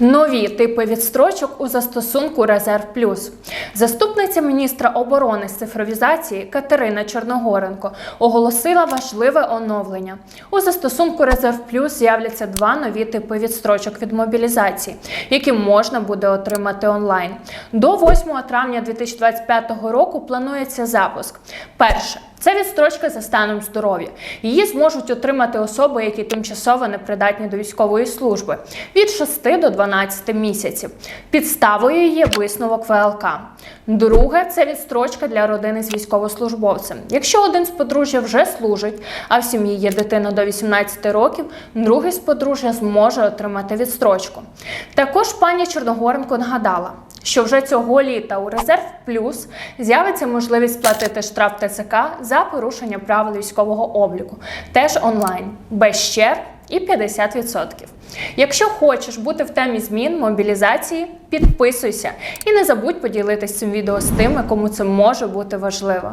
Нові типи відстрочок у застосунку Резерв Плюс. Заступниця міністра оборони з цифровізації Катерина Чорногоренко оголосила важливе оновлення. У застосунку Резерв Плюс з'являться два нові типи відстрочок від мобілізації, які можна буде отримати онлайн. До 8 травня 2025 року планується запуск. Перше. Це відстрочка за станом здоров'я. Її зможуть отримати особи, які тимчасово не придатні до військової служби від 6 до 12 місяців. Підставою є висновок ВЛК. Друге це відстрочка для родини з військовослужбовцем. Якщо один з подружжя вже служить, а в сім'ї є дитина до 18 років, другий з подружжя зможе отримати відстрочку. Також пані Чорногоренко нагадала, що вже цього літа у резерв плюс з'явиться можливість сплатити штраф ТЦК за порушення правил військового обліку, теж онлайн, без черг і 50%. Якщо хочеш бути в темі змін мобілізації, підписуйся і не забудь поділитись цим відео з тими, кому це може бути важливо.